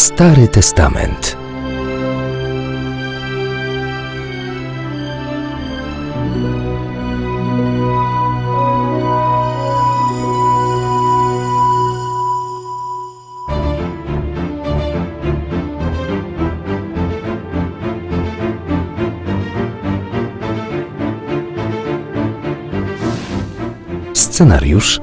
Stary Testament. Scenariusz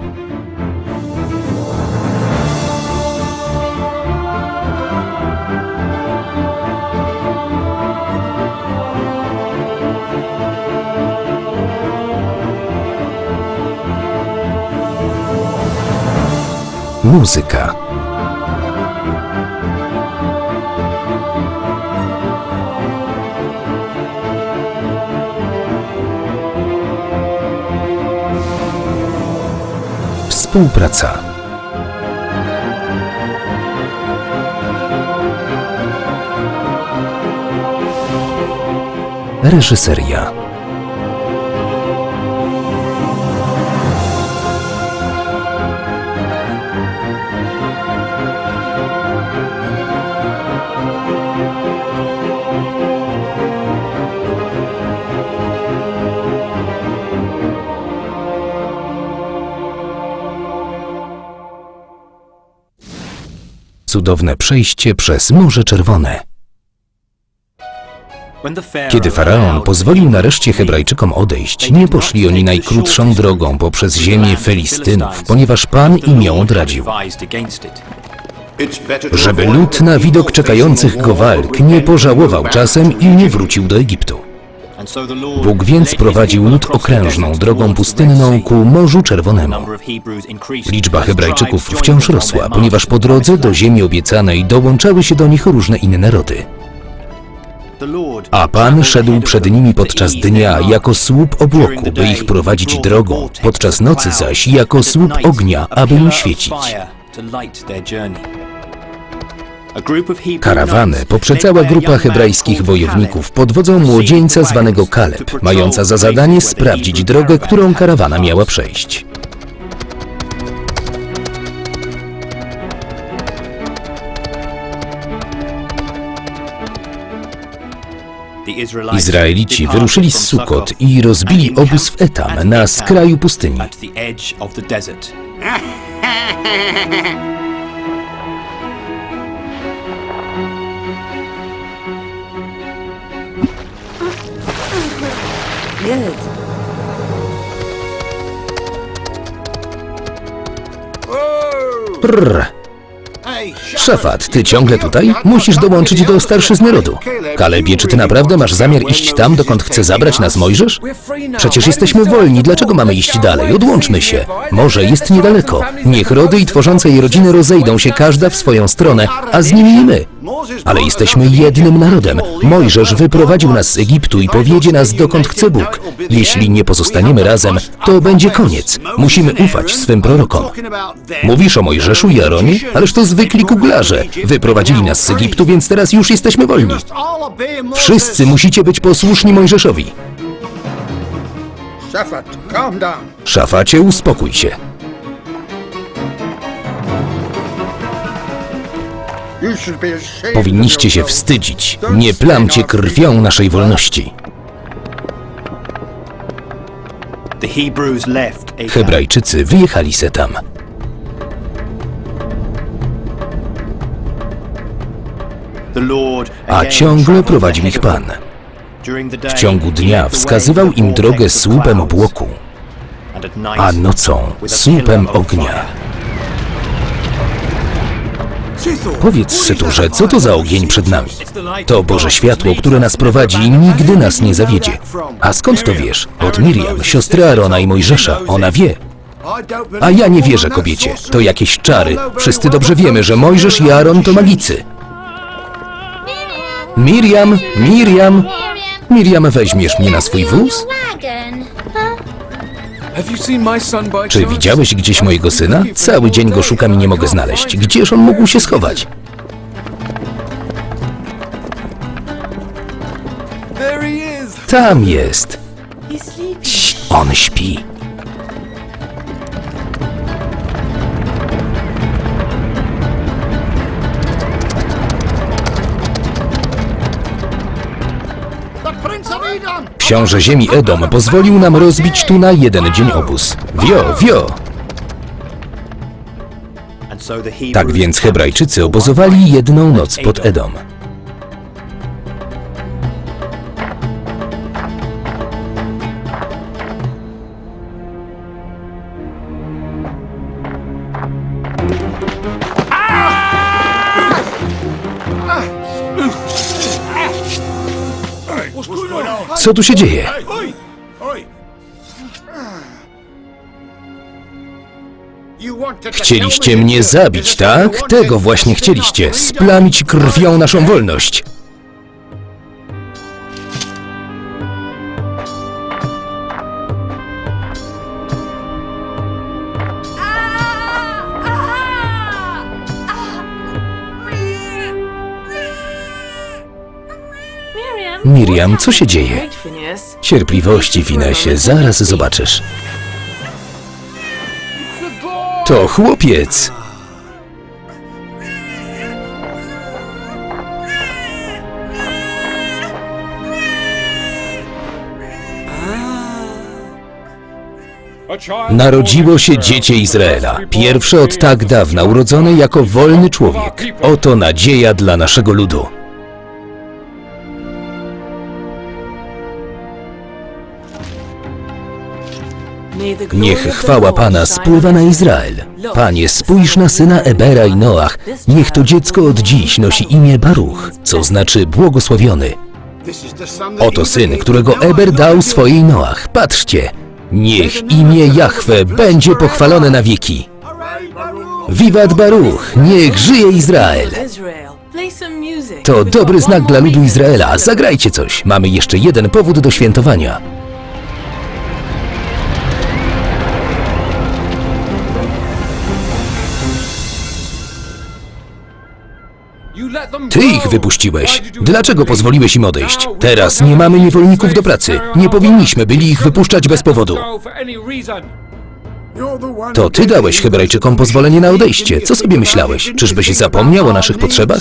Muzyka. Współpraca. Reżyseria Cudowne przejście przez Morze Czerwone Kiedy faraon pozwolił nareszcie Hebrajczykom odejść, nie poszli oni najkrótszą drogą poprzez ziemię Filistynów, ponieważ Pan im ją odradził. Żeby lud na widok czekających go walk nie pożałował czasem i nie wrócił do Egiptu. Bóg więc prowadził lud okrężną drogą pustynną ku Morzu Czerwonemu. Liczba Hebrajczyków wciąż rosła, ponieważ po drodze do ziemi obiecanej dołączały się do nich różne inne narody. A Pan szedł przed nimi podczas dnia jako słup obłoku, by ich prowadzić drogą, podczas nocy zaś jako słup ognia, aby im świecić. Karawanę poprzedzała grupa hebrajskich wojowników pod wodzą młodzieńca zwanego Kaleb, mająca za zadanie sprawdzić drogę, którą karawana miała przejść. Izraelici wyruszyli z Sukot i rozbili obóz w Etam na skraju pustyni. Good. Prrr. Szafat, ty ciągle tutaj? Musisz dołączyć do starszyzny rodu. Kalebie, czy ty naprawdę masz zamiar iść tam, dokąd chce zabrać nas Mojżesz? Przecież jesteśmy wolni, dlaczego mamy iść dalej? Odłączmy się. Morze jest niedaleko. Niech rody i tworzące je rodziny rozejdą się każda w swoją stronę, a z nimi i my. Ale jesteśmy jednym narodem. Mojżesz wyprowadził nas z Egiptu i powiedzie nas, dokąd chce Bóg. Jeśli nie pozostaniemy razem, to będzie koniec. Musimy ufać swym prorokom. Mówisz o Mojżeszu i Aaronie? Ależ to zwykli kuglarze. Wyprowadzili nas z Egiptu, więc teraz już jesteśmy wolni. Wszyscy musicie być posłuszni Mojżeszowi. Szafacie, uspokój się. Powinniście się wstydzić. Nie plamcie krwią naszej wolności. Hebrajczycy wyjechali se tam. A ciągle prowadził ich Pan. W ciągu dnia wskazywał im drogę słupem obłoku, a nocą słupem ognia. Powiedz Seturze, co to za ogień przed nami? To Boże światło, które nas prowadzi i nigdy nas nie zawiedzie. A skąd to wiesz? Od Miriam, siostry Arona i Mojżesza. Ona wie. A ja nie wierzę kobiecie. To jakieś czary. Wszyscy dobrze wiemy, że Mojżesz i Aaron to magicy. Miriam, Miriam, Miriam, weźmiesz mnie na swój wóz? Czy widziałeś gdzieś mojego syna? Cały dzień go szukam i nie mogę znaleźć. Gdzież on mógł się schować? Tam jest. On śpi. Książę ziemi Edom pozwolił nam rozbić tu na jeden dzień obóz. Wio, wio! Tak więc Hebrajczycy obozowali jedną noc pod Edom. Co tu się dzieje? Chcieliście mnie zabić, tak? Tego właśnie chcieliście. Splamić krwią naszą wolność. Miriam, co się dzieje? Cierpliwości, Finesie, zaraz zobaczysz. To chłopiec. Narodziło się dziecię Izraela, pierwsze od tak dawna urodzone jako wolny człowiek. Oto nadzieja dla naszego ludu. Niech chwała Pana spływa na Izrael. Panie, spójrz na syna Ebera i Noach. Niech to dziecko od dziś nosi imię Baruch, co znaczy błogosławiony. Oto syn, którego Eber dał swojej Noach. Patrzcie. Niech imię Jahwe będzie pochwalone na wieki. Wiwat Baruch, niech żyje Izrael. To dobry znak dla ludu Izraela. Zagrajcie coś. Mamy jeszcze jeden powód do świętowania. Ty ich wypuściłeś. Dlaczego pozwoliłeś im odejść? Teraz nie mamy niewolników do pracy. Nie powinniśmy byli ich wypuszczać bez powodu. To ty dałeś Hebrajczykom pozwolenie na odejście. Co sobie myślałeś? Czyżbyś zapomniał o naszych potrzebach?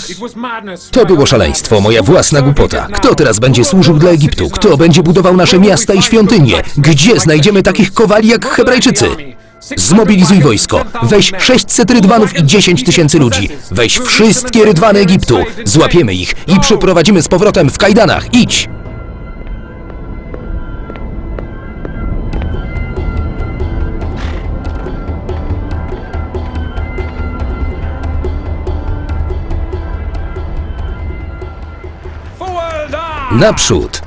To było szaleństwo, moja własna głupota. Kto teraz będzie służył dla Egiptu? Kto będzie budował nasze miasta i świątynie? Gdzie znajdziemy takich kowali jak Hebrajczycy? Zmobilizuj wojsko. Weź 600 rydwanów i 10 tysięcy ludzi. Weź wszystkie rydwany Egiptu. Złapiemy ich i przyprowadzimy z powrotem w kajdanach. Idź! Naprzód!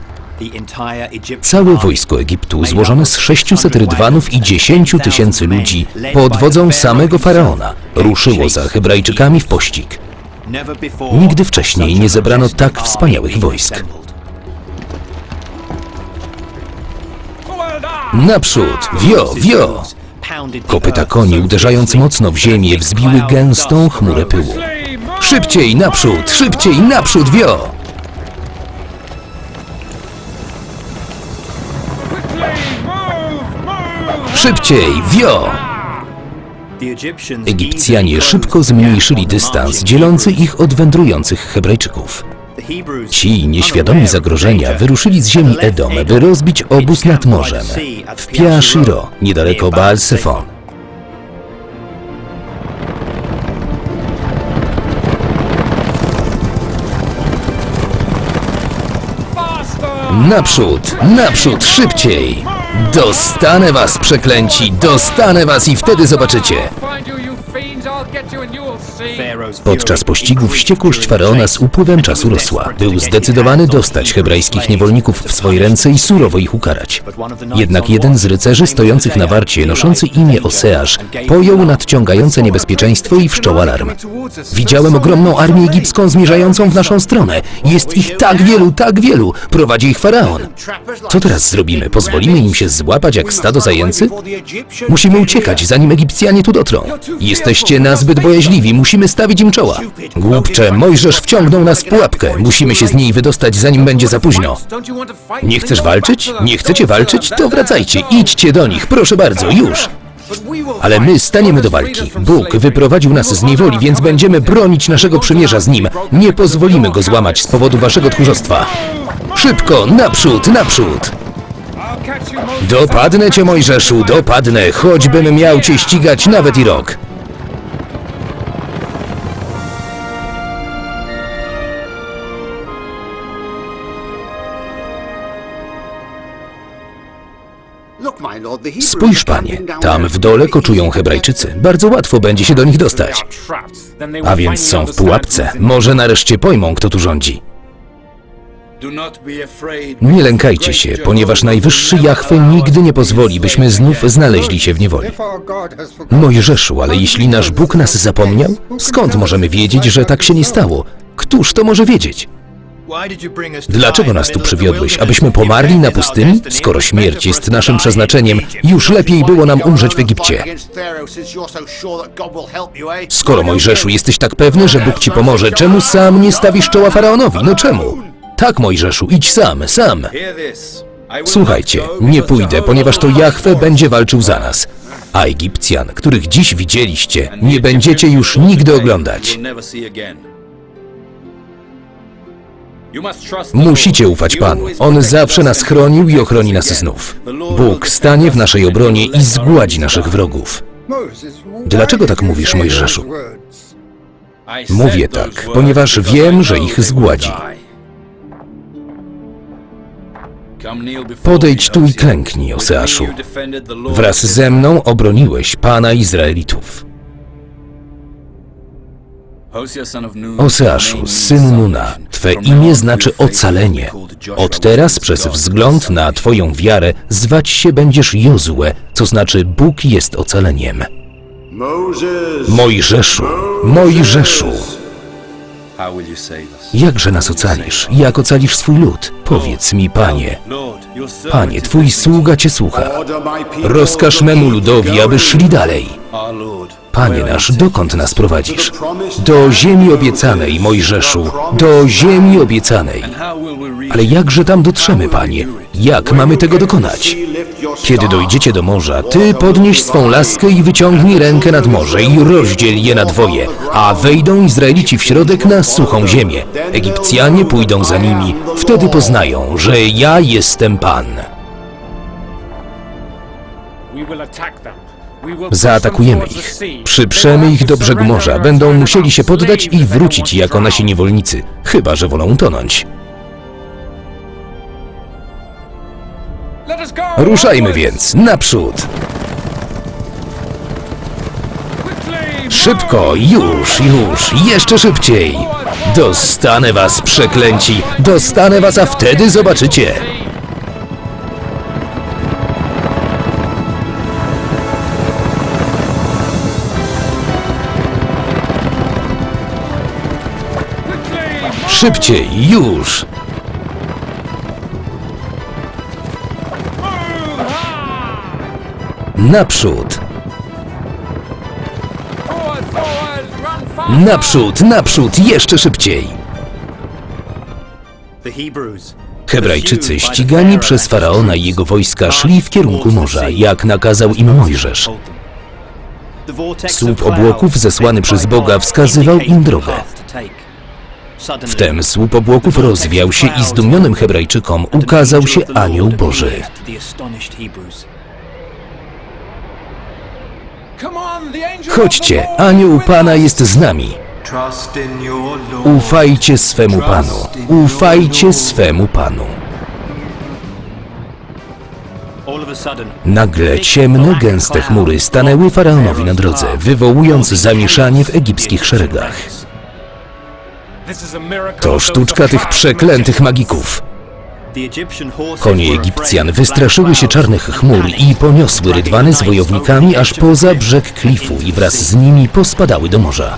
Całe wojsko Egiptu, złożone z 600 rydwanów i 10 tysięcy ludzi, pod wodzą samego faraona, ruszyło za Hebrajczykami w pościg. Nigdy wcześniej nie zebrano tak wspaniałych wojsk. Naprzód! Wio, wio! Kopyta koni uderzając mocno w ziemię wzbiły gęstą chmurę pyłu. Szybciej, naprzód, szybciej, naprzód, wio! Szybciej, wio! Egipcjanie szybko zmniejszyli dystans dzielący ich od wędrujących Hebrajczyków. Ci, nieświadomi zagrożenia, wyruszyli z ziemi Edom, by rozbić obóz nad morzem, w Pia Shiro, niedaleko Baal Sefon. Naprzód, naprzód, szybciej! Dostanę was, przeklęci, dostanę was i wtedy zobaczycie! Podczas pościgu wściekłość faraona z upływem czasu rosła. Był zdecydowany dostać hebrajskich niewolników w swoje ręce i surowo ich ukarać. Jednak jeden z rycerzy stojących na warcie, noszący imię Oseasz, pojął nadciągające niebezpieczeństwo i wszczął alarm. Widziałem ogromną armię egipską zmierzającą w naszą stronę. Jest ich tak wielu, tak wielu. Prowadzi ich faraon. Co teraz zrobimy? Pozwolimy im się złapać jak stado zajęcy? Musimy uciekać, zanim Egipcjanie tu dotrą. Jesteście nazbyt bojaźliwi, musimy stawić im czoła. Głupcze, Mojżesz wciągnął nas w pułapkę. Musimy się z niej wydostać, zanim będzie za późno. Nie chcesz walczyć? Nie chcecie walczyć? To wracajcie, idźcie do nich, proszę bardzo, już. Ale my staniemy do walki. Bóg wyprowadził nas z niewoli, więc będziemy bronić naszego przymierza z Nim. Nie pozwolimy go złamać z powodu waszego tchórzostwa. Szybko, naprzód, naprzód! Dopadnę cię, Mojżeszu, dopadnę, choćbym miał cię ścigać nawet i rok. Spójrz, panie, tam w dole koczują Hebrajczycy. Bardzo łatwo będzie się do nich dostać. A więc są w pułapce. Może nareszcie pojmą, kto tu rządzi. Nie lękajcie się, ponieważ najwyższy Jahwe nigdy nie pozwoli, byśmy znów znaleźli się w niewoli. Mojżeszu, ale jeśli nasz Bóg nas zapomniał, skąd możemy wiedzieć, że tak się nie stało? Któż to może wiedzieć? Dlaczego nas tu przywiodłeś? Abyśmy pomarli na pustyni? Skoro śmierć jest naszym przeznaczeniem, już lepiej było nam umrzeć w Egipcie. Skoro Mojżeszu jesteś tak pewny, że Bóg ci pomoże, czemu sam nie stawisz czoła faraonowi? No czemu? Tak, Mojżeszu, idź sam, sam. Słuchajcie, nie pójdę, ponieważ to Jahwe będzie walczył za nas. A Egipcjan, których dziś widzieliście, nie będziecie już nigdy oglądać. Musicie ufać Panu. On zawsze nas chronił i ochroni nas znów. Bóg stanie w naszej obronie i zgładzi naszych wrogów. Dlaczego tak mówisz, Mojżeszu? Mówię tak, ponieważ wiem, że ich zgładzi. Podejdź tu i klęknij, Oseaszu. Wraz ze mną obroniłeś Pana Izraelitów. Oseaszu, synu Nuna, Twe imię znaczy ocalenie. Od teraz przez wzgląd na Twoją wiarę zwać się będziesz Jozue, co znaczy Bóg jest ocaleniem. Mojżeszu, Mojżeszu, jakże nas ocalisz? Jak ocalisz swój lud? Powiedz mi, Panie. Panie, Twój sługa Cię słucha. Rozkaż memu ludowi, aby szli dalej. Panie nasz, dokąd nas prowadzisz? Do ziemi obiecanej, Mojżeszu, do ziemi obiecanej. Ale jakże tam dotrzemy, Panie? Jak mamy tego dokonać? Kiedy dojdziecie do morza, Ty podnieś swą laskę i wyciągnij rękę nad morze i rozdziel je na dwoje, a wejdą Izraelici w środek na suchą ziemię. Egipcjanie pójdą za nimi, wtedy poznają, że ja jestem Pan. Zaatakujemy ich. Przyprzemy ich do brzegu morza. Będą musieli się poddać i wrócić jako nasi niewolnicy, chyba że wolą utonąć. Ruszajmy więc, naprzód! Szybko, już, już, jeszcze szybciej! Dostanę was, przeklęci! Dostanę was, a wtedy zobaczycie! Szybciej, już! Naprzód! Naprzód, naprzód, jeszcze szybciej! Hebrajczycy, ścigani przez faraona i jego wojska, szli w kierunku morza, jak nakazał im Mojżesz. Słup obłoków zesłany przez Boga wskazywał im drogę. Wtem słup obłoków rozwiał się i zdumionym Hebrajczykom ukazał się anioł Boży. Chodźcie, anioł Pana jest z nami. Ufajcie swemu Panu. Ufajcie swemu Panu. Nagle ciemne, gęste chmury stanęły faraonowi na drodze, wywołując zamieszanie w egipskich szeregach. To sztuczka tych przeklętych magików. Konie Egipcjan wystraszyły się czarnych chmur i poniosły rydwany z wojownikami aż poza brzeg klifu i wraz z nimi pospadały do morza.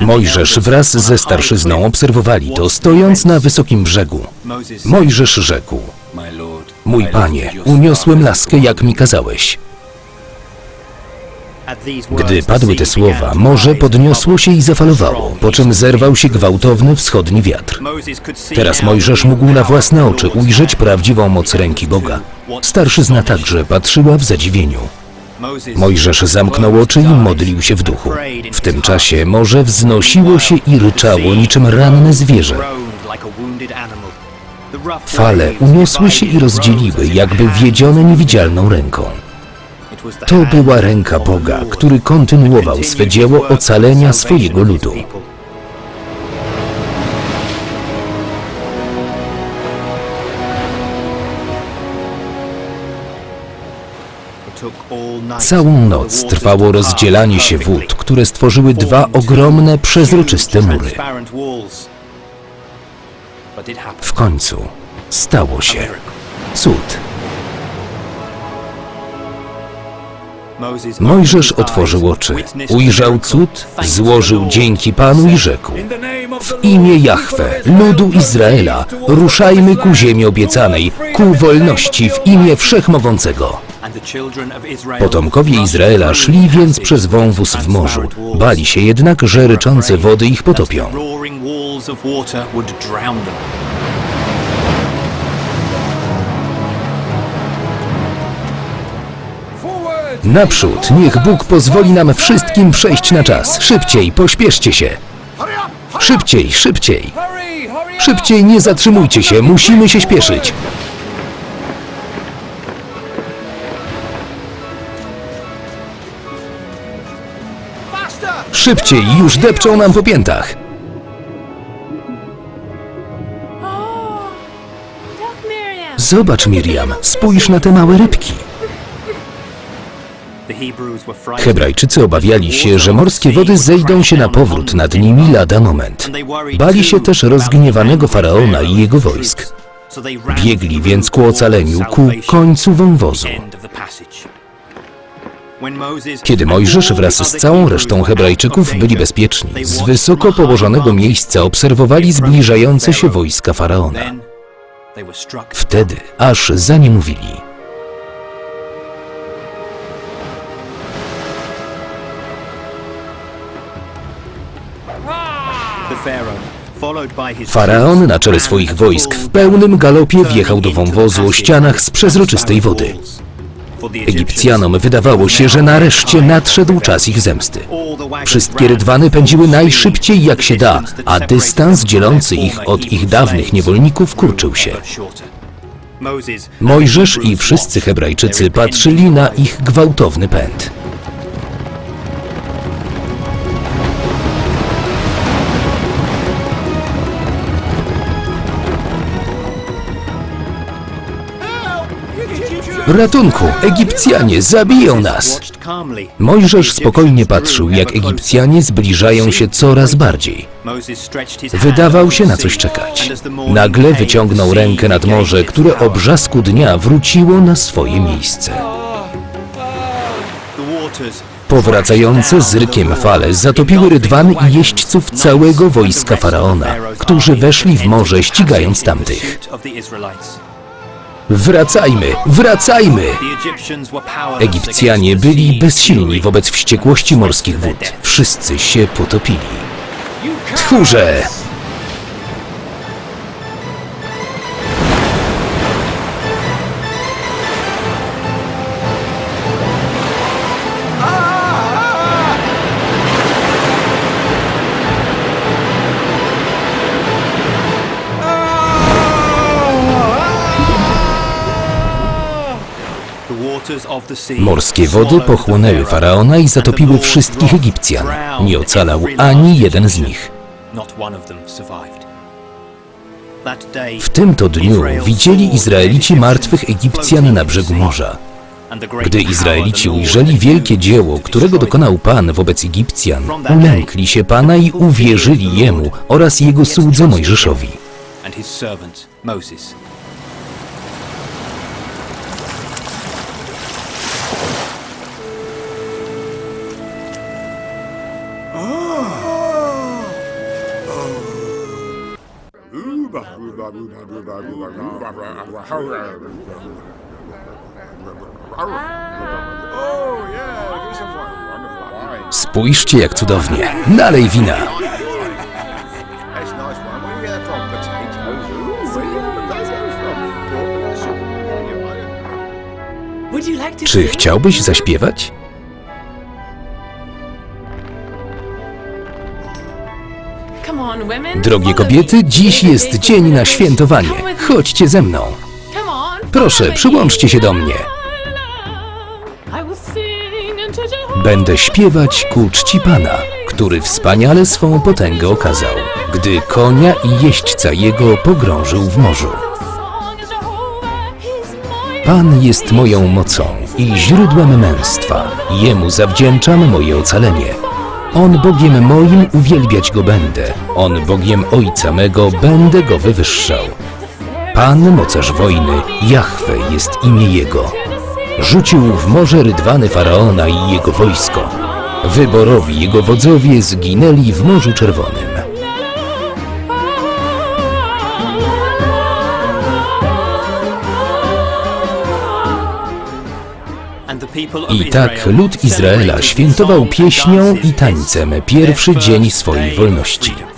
Mojżesz wraz ze starszyzną obserwowali to, stojąc na wysokim brzegu. Mojżesz rzekł: Mój panie, uniosłem laskę, jak mi kazałeś. Gdy padły te słowa, morze podniosło się i zafalowało, po czym zerwał się gwałtowny wschodni wiatr. Teraz Mojżesz mógł na własne oczy ujrzeć prawdziwą moc ręki Boga. Starszyzna także patrzyła w zadziwieniu. Mojżesz zamknął oczy i modlił się w duchu. W tym czasie morze wznosiło się i ryczało niczym ranne zwierzę. Fale uniosły się i rozdzieliły, jakby wiedzione niewidzialną ręką. To była ręka Boga, który kontynuował swe dzieło ocalenia swojego ludu. Całą noc trwało rozdzielanie się wód, które stworzyły dwa ogromne, przezroczyste mury. W końcu stało się cud. Mojżesz otworzył oczy, ujrzał cud, złożył dzięki Panu i rzekł: W imię Jahwe, ludu Izraela, ruszajmy ku ziemi obiecanej, ku wolności w imię Wszechmogącego. Potomkowie Izraela szli więc przez wąwóz w morzu. Bali się jednak, że ryczące wody ich potopią. Naprzód, niech Bóg pozwoli nam wszystkim przejść na czas. Szybciej, pośpieszcie się. Szybciej, szybciej. Szybciej, nie zatrzymujcie się, musimy się śpieszyć. Szybciej, już depczą nam po piętach. Miriam. Zobacz, Miriam, spójrz na te małe rybki. Hebrajczycy obawiali się, że morskie wody zejdą się na powrót nad nimi lada moment. Bali się też rozgniewanego faraona i jego wojsk. Biegli więc ku ocaleniu, ku końcu wąwozu. Kiedy Mojżesz wraz z całą resztą Hebrajczyków byli bezpieczni, z wysoko położonego miejsca obserwowali zbliżające się wojska faraona. Wtedy aż zaniemówili. Faraon na czele swoich wojsk w pełnym galopie wjechał do wąwozu o ścianach z przezroczystej wody. Egipcjanom wydawało się, że nareszcie nadszedł czas ich zemsty. Wszystkie rydwany pędziły najszybciej jak się da, a dystans dzielący ich od ich dawnych niewolników kurczył się. Mojżesz i wszyscy Hebrajczycy patrzyli na ich gwałtowny pęd. Ratunku! Egipcjanie zabiją nas! Mojżesz spokojnie patrzył, jak Egipcjanie zbliżają się coraz bardziej. Wydawał się na coś czekać. Nagle wyciągnął rękę nad morze, które o brzasku dnia wróciło na swoje miejsce. Powracające z rykiem fale zatopiły rydwany i jeźdźców całego wojska faraona, którzy weszli w morze ścigając tamtych. Wracajmy! Wracajmy! Egipcjanie byli bezsilni wobec wściekłości morskich wód. Wszyscy się potopili. Tchórze! Morskie wody pochłonęły faraona i zatopiły wszystkich Egipcjan. Nie ocalał ani jeden z nich. W tym to dniu widzieli Izraelici martwych Egipcjan na brzegu morza. Gdy Izraelici ujrzeli wielkie dzieło, którego dokonał Pan wobec Egipcjan, ulękli się Pana i uwierzyli Jemu oraz Jego słudze Mojżeszowi. Know. Would you like to Czy chciałbyś zaśpiewać? Drogie kobiety, dziś jest dzień na świętowanie. Chodźcie ze mną. Proszę, przyłączcie się do mnie. Będę śpiewać ku czci Pana, który wspaniale swą potęgę okazał, gdy konia i jeźdźca jego pogrążył w morzu. Pan jest moją mocą i źródłem męstwa. Jemu zawdzięczam moje ocalenie. On Bogiem moim uwielbiać go będę. On Bogiem Ojca mego będę go wywyższał. Pan mocarz wojny, Jahwe jest imię Jego. Rzucił w morze rydwany Faraona i jego wojsko. Wyborowi jego wodzowie zginęli w Morzu Czerwonym. I tak lud Izraela świętował pieśnią i tańcem pierwszy dzień swojej wolności.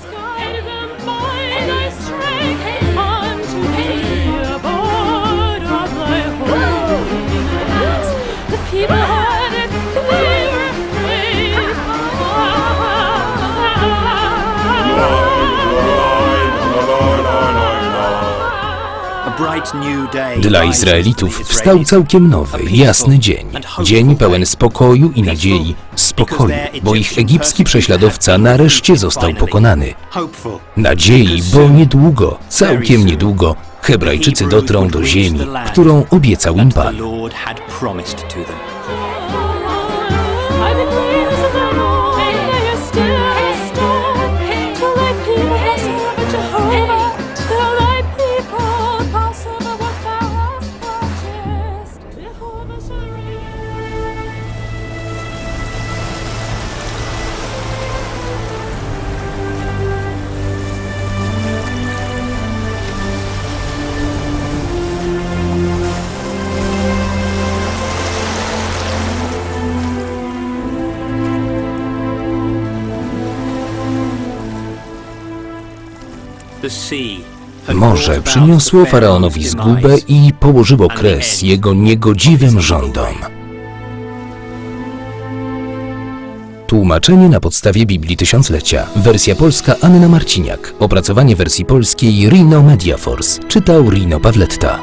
Dla Izraelitów wstał całkiem nowy, jasny dzień. Dzień pełen spokoju i nadziei. Spokoju, bo ich egipski prześladowca nareszcie został pokonany. Nadziei, bo niedługo, całkiem niedługo, Hebrajczycy dotrą do ziemi, którą obiecał im Pan. Morze przyniosło faraonowi zgubę i położyło kres jego niegodziwym rządom. Tłumaczenie na podstawie Biblii Tysiąclecia. Wersja polska Anna Marciniak. Opracowanie wersji polskiej Rino Mediaforce. Czytał Rino Pawletta.